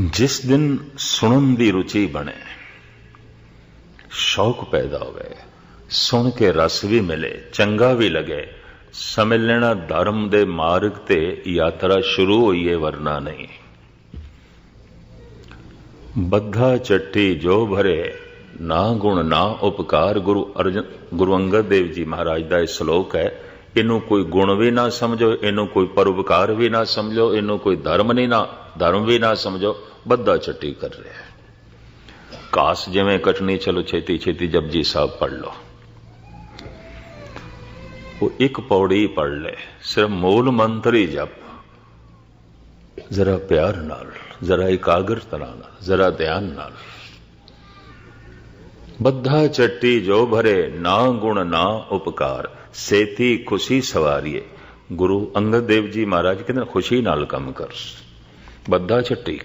ਜਿਸ ਦਿਨ ਸੁਣਨ ਦੀ ਰੁਚੀ ਬਣੇ, ਸ਼ੌਕ ਪੈਦਾ ਹੋਵੇ, ਸੁਣ ਕੇ ਰਸ ਵੀ ਮਿਲੇ, ਚੰਗਾ ਵੀ ਲਗੇ ਸਮਝ ਲੈਣਾ ਧਰਮ ਦੇ ਮਾਰਗ ਤੇ ਯਾਤਰਾ ਸ਼ੁਰੂ ਹੋਈ ਹੈ ਵਰਨਾ ਨਹੀਂ। ਬੱਧਾ ਚੱਟੀ ਜੋ ਭਰੇ, ਨਾ ਗੁਣ ਨਾ ਉਪਕਾਰ, ਗੁਰੂ ਅਰਜਨ, ਗੁਰੂ ਅੰਗਦ ਦੇਵ ਜੀ ਮਹਾਰਾਜ ਦਾ ਇਹ ਸ਼ਲੋਕ ਹੈ ਇਹਨੂੰ ਕੋਈ ਗੁਣ ਵੀ ਨਾ ਸਮਝੋ, ਇਹਨੂੰ ਕੋਈ ਪਰਉਪਕਾਰ ਵੀ ਨਾ ਸਮਝੋ, ਇਹਨੂੰ ਕੋਈ ਧਰਮ ਨਹੀਂ ਨਾ, ਧਰਮ ਵੀ ਨਾ ਸਮਝੋ ਬੱਧਾ ਚੱਟੀ ਕਰ ਰਿਹਾ ਹੈ। ਕਾਸ ਜਿਵੇਂ ਕਟਣੀ, ਚਲੋ ਛੇਤੀ ਛੇਤੀ ਜਪਜੀ ਸਾਹਿਬ ਪੜ ਲਓ। ਉਹ ਇੱਕ ਪੌੜੀ ਪੜ ਲੈ, ਸਿਰਫ ਮੂਲ ਮੰਤਰ ਹੀ ਜਪ। ਜ਼ਰਾ ਪਿਆਰ ਨਾਲ, ਜ਼ਰਾ ਇਕਾਗਰਤਾ ਨਾਲ, ਜ਼ਰਾ ਧਿਆਨ ਨਾਲ। ਬੱਧਾ ਚੱਟੀ ਜੋ ਭਰੇ, ਨਾ ਗੁਣ, ਨਾ ਉਪਕਾਰ। ਸੇਤੀ ਖੁਸ਼ੀ ਸਵਾਰੀਏ। ਗੁਰੂ ਅੰਗਦ ਦੇਵ ਜੀ ਮਹਾਰਾਜ ਕਹਿੰਦੇ ਖੁਸ਼ੀ ਨਾਲ ਕੰਮ ਕਰ। ਬੱਧਾ ਚੱਟੀ